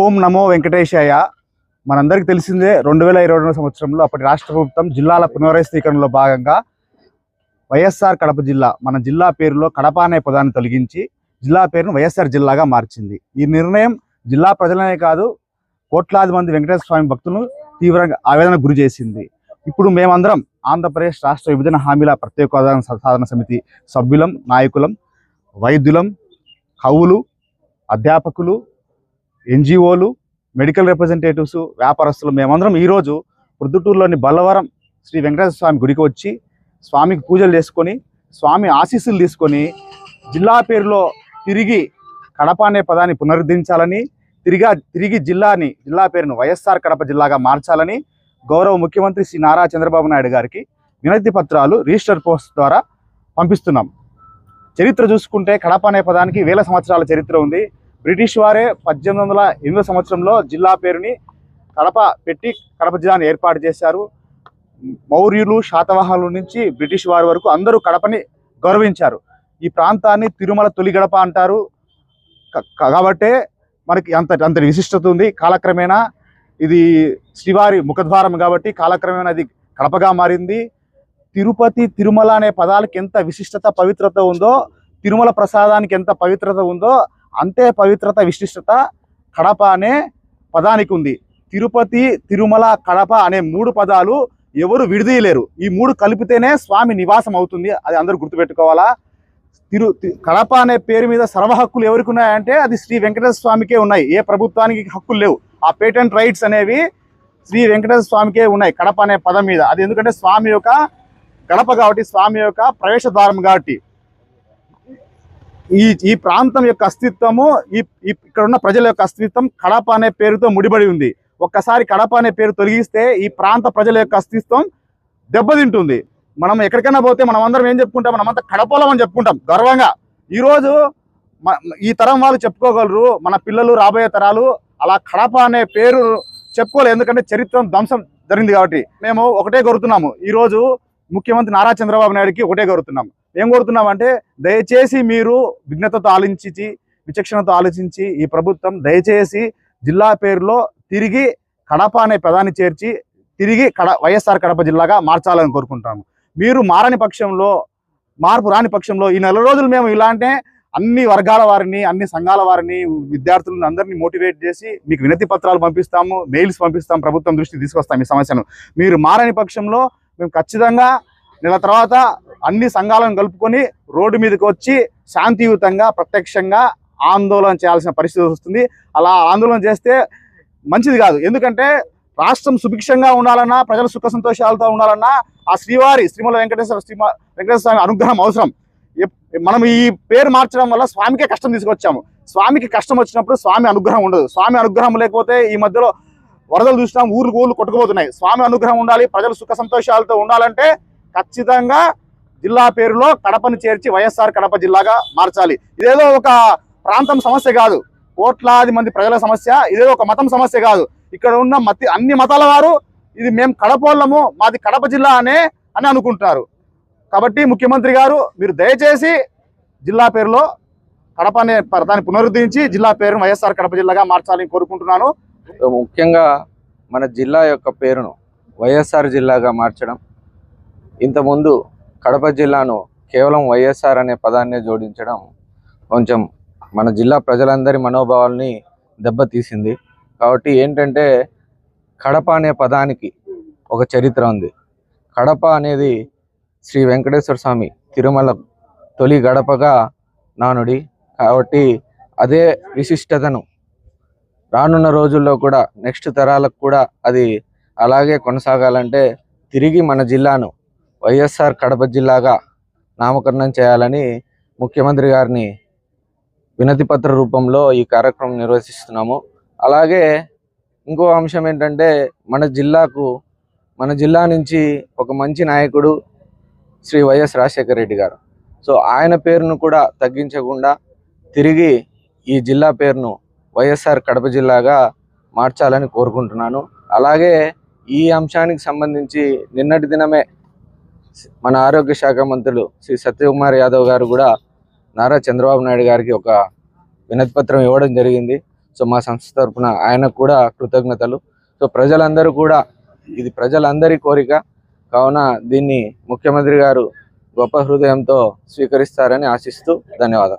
ఓం నమో వెంకటేశాయ. మనందరికీ తెలిసిందే రెండు వేల ఇరవై రెండు సంవత్సరంలో అప్పటి రాష్ట్ర ప్రభుత్వం జిల్లాల పునర్వ్యవస్థీకరణలో భాగంగా వైఎస్ఆర్ కడప జిల్లా మన జిల్లా పేరులో కడప అనే పదాన్ని తొలగించి జిల్లా పేరును వైఎస్ఆర్ జిల్లాగా మార్చింది. ఈ నిర్ణయం జిల్లా ప్రజలనే కాదు కోట్లాది మంది వెంకటేశ్వర స్వామి భక్తులను తీవ్రంగా ఆవేదనకు గురి చేసింది. ఇప్పుడు మేమందరం ఆంధ్రప్రదేశ్ రాష్ట్ర విభజన హామీల ప్రత్యేక సాధన సమితి సభ్యులం నాయకులం వైద్యులం కవులు అధ్యాపకులు ఎన్జిఓలు మెడికల్ రిప్రజెంటేటివ్స్ వ్యాపారస్తులు మేమందరం ఈరోజు ప్రొద్దుటూరులోని బల్లవరం శ్రీ వెంకటేశ్వర స్వామి గుడికి వచ్చి స్వామికి పూజలు చేసుకొని స్వామి ఆశీస్సులు తీసుకొని జిల్లా పేరులో తిరిగి కడప అనే పదాన్ని పునరుద్ధరించాలని తిరిగా తిరిగి జిల్లాని జిల్లా పేరును వైఎస్ఆర్ కడప జిల్లాగా మార్చాలని గౌరవ ముఖ్యమంత్రి శ్రీ నారా చంద్రబాబు నాయుడు గారికి వినతి పత్రాలు రిజిస్టర్ పోస్ట్ ద్వారా పంపిస్తున్నాం. చరిత్ర చూసుకుంటే కడప అనే పదానికి వేల సంవత్సరాల చరిత్ర ఉంది. బ్రిటిష్ వారే పద్దెనిమిది వందల ఎనిమిదో సంవత్సరంలో జిల్లా పేరుని కడప పెట్టి కడప జిల్లాను ఏర్పాటు చేశారు. మౌర్యులు శాతవాహనుల నుంచి బ్రిటిష్ వారి వరకు అందరూ కడపని గౌరవించారు. ఈ ప్రాంతాన్ని తిరుమల తొలి గడప అంటారు. కాబట్టే మనకి అంత అంతటి విశిష్టత ఉంది. కాలక్రమేణా ఇది శ్రీవారి ముఖద్వారం కాబట్టి కాలక్రమేణా అది కడపగా మారింది. తిరుపతి తిరుమల అనే పదాలకు ఎంత విశిష్టత పవిత్రత ఉందో తిరుమల ప్రసాదానికి ఎంత పవిత్రత ఉందో అంతే పవిత్రత విశిష్టత కడప అనే పదానికి ఉంది. తిరుపతి తిరుమల కడప అనే మూడు పదాలు ఎవరు విడదీయలేరు. ఈ మూడు కలిపితేనే స్వామి నివాసం అవుతుంది. అది అందరూ గుర్తుపెట్టుకోవాలా? తిరు తి- కడప అనే పేరు మీద సర్వ హక్కులు ఎవరికి ఉన్నాయంటే అది శ్రీ వెంకటేశ్వర స్వామికే ఉన్నాయి. ఏ ప్రభుత్వానికి హక్కులు లేవు. ఆ పేటెంట్ రైట్స్ అనేవి శ్రీ వెంకటేశ్వర స్వామికే ఉన్నాయి కడప అనే పదం మీద. అది ఎందుకంటే స్వామి యొక్క గడప కాబట్టి స్వామి యొక్క ప్రవేశ ద్వారం కాబట్టి. ఈ ఈ ప్రాంతం యొక్క అస్తిత్వము ఈ ఇక్కడ ఉన్న ప్రజల యొక్క అస్తిత్వం కడప అనే పేరుతో ముడిపడి ఉంది. ఒక్కసారి కడప అనే పేరు తొలగిస్తే ఈ ప్రాంత ప్రజల యొక్క అస్తిత్వం దెబ్బతింటుంది. మనం ఎక్కడికైనా పోతే మనం అందరం ఏం చెప్పుకుంటాం? మనమంతా కడపలం అని చెప్పుకుంటాం గర్వంగా. ఈరోజు ఈ తరం వాళ్ళు చెప్పుకోగలరు మన పిల్లలు రాబోయే తరాలు అలా కడప అనే పేరు చెప్పుకోలేదు ఎందుకంటే చరిత్ర ధ్వంసం జరిగింది కాబట్టి. మేము ఒకటే కోరుతున్నాము ఈరోజు ముఖ్యమంత్రి నారా చంద్రబాబు నాయుడికి ఒకటే కోరుతున్నాము. ఏం కోరుతున్నామంటే దయచేసి మీరు విఘ్నతతో ఆలోచించి విచక్షణతో ఆలోచించి ఈ ప్రభుత్వం దయచేసి జిల్లా పేరులో తిరిగి కడప అనే పదాన్ని చేర్చి తిరిగి కడ వైఎస్ఆర్ కడప జిల్లాగా మార్చాలని కోరుకుంటాము. మీరు మారని పక్షంలో మార్పు రాని పక్షంలో ఈ నెల రోజులు మేము ఇలాంటే అన్ని వర్గాల వారిని అన్ని సంఘాల వారిని విద్యార్థులను అందరినీ మోటివేట్ చేసి మీకు వినతి పత్రాలు పంపిస్తాము మెయిల్స్ పంపిస్తాం ప్రభుత్వం దృష్టికి తీసుకొస్తాం ఈ సమస్యను. మీరు మారని పక్షంలో మేము ఖచ్చితంగా నెల తర్వాత అన్ని సంఘాలను కలుపుకొని రోడ్డు మీదకి వచ్చి శాంతియుతంగా ప్రత్యక్షంగా ఆందోళన చేయాల్సిన పరిస్థితి వస్తుంది. అలా ఆందోళన చేస్తే మంచిది కాదు. ఎందుకంటే రాష్ట్రం సుభిక్షంగా ఉండాలన్నా ప్రజలు సుఖ సంతోషాలతో ఉండాలన్నా ఆ శ్రీవారి శ్రీమల వెంకటేశ్వర శ్రీ వెంకటేశ్వర స్వామి అనుగ్రహం అవసరం. మనం ఈ పేరు మార్చడం వల్ల స్వామికే కష్టం తీసుకొచ్చాము. స్వామికి కష్టం వచ్చినప్పుడు స్వామి అనుగ్రహం ఉండదు. స్వామి అనుగ్రహం లేకపోతే ఈ మధ్యలో వరదలు చూసినాం ఊర్లు ఊర్లు కొట్టుకుపోతున్నాయి. స్వామి అనుగ్రహం ఉండాలి ప్రజలు సుఖ సంతోషాలతో ఉండాలంటే ఖచ్చితంగా జిల్లా పేరులో కడపను చేర్చి వైఎస్ఆర్ కడప జిల్లాగా మార్చాలి. ఇదేదో ఒక ప్రాంతం సమస్య కాదు. కోట్లాది మంది ప్రజల సమస్య ఇదేదో ఒక మతం సమస్య కాదు. ఇక్కడ ఉన్న మతి అన్ని మతాల వారు ఇది మేము కడపోళ్ళము మాది కడప జిల్లా అనే అని అనుకుంటున్నారు కాబట్టి ముఖ్యమంత్రి గారు మీరు దయచేసి జిల్లా పేరులో కడప అనే దాన్ని పునరుద్ధరించి జిల్లా పేరును వైఎస్ఆర్ కడప జిల్లాగా మార్చాలని కోరుకుంటున్నాను. ముఖ్యంగా మన జిల్లా యొక్క పేరును వైఎస్ఆర్ జిల్లాగా మార్చడం ఇంతకుముందు కడప జిల్లాను కేవలం వైఎస్ఆర్ అనే పదాన్ని జోడించడం కొంచెం మన జిల్లా ప్రజలందరి మనోభావాల్ని దెబ్బతీసింది. కాబట్టి ఏంటంటే కడప అనే పదానికి ఒక చరిత్ర ఉంది. కడప అనేది శ్రీ వెంకటేశ్వర స్వామి తిరుమల తొలి గడపగా నానుడి. కాబట్టి అదే విశిష్టతను రానున్న రోజుల్లో కూడా నెక్స్ట్ తరాలకు కూడా అది అలాగే కొనసాగాలంటే తిరిగి మన జిల్లాను వైఎస్ఆర్ కడప జిల్లాగా నామకరణం చేయాలని ముఖ్యమంత్రి గారిని వినతిపత్ర రూపంలో ఈ కార్యక్రమం నిర్వహిస్తున్నాము. అలాగే ఇంకో అంశం ఏంటంటే మన జిల్లాకు మన జిల్లా నుంచి ఒక మంచి నాయకుడు శ్రీ వైఎస్ రాజశేఖర రెడ్డి గారు. సో ఆయన పేరును కూడా తగ్గించకుండా తిరిగి ఈ జిల్లా పేరును వైఎస్ఆర్ కడప జిల్లాగా మార్చాలని కోరుకుంటున్నాను. అలాగే ఈ అంశానికి సంబంధించి నిన్నటి దినమే మన ఆరోగ్య శాఖ మంత్రులు శ్రీ సత్యకుమార్ యాదవ్ గారు కూడా నారా చంద్రబాబు నాయుడు గారికి ఒక వినతి పత్రం ఇవ్వడం జరిగింది. సో మా సంస్థ తరపున ఆయనకు కూడా కృతజ్ఞతలు. సో ప్రజలందరూ కూడా ఇది ప్రజలందరి కోరిక. కావున దీన్ని ముఖ్యమంత్రి గారు గొప్ప హృదయంతో స్వీకరిస్తారని ఆశిస్తూ ధన్యవాదాలు.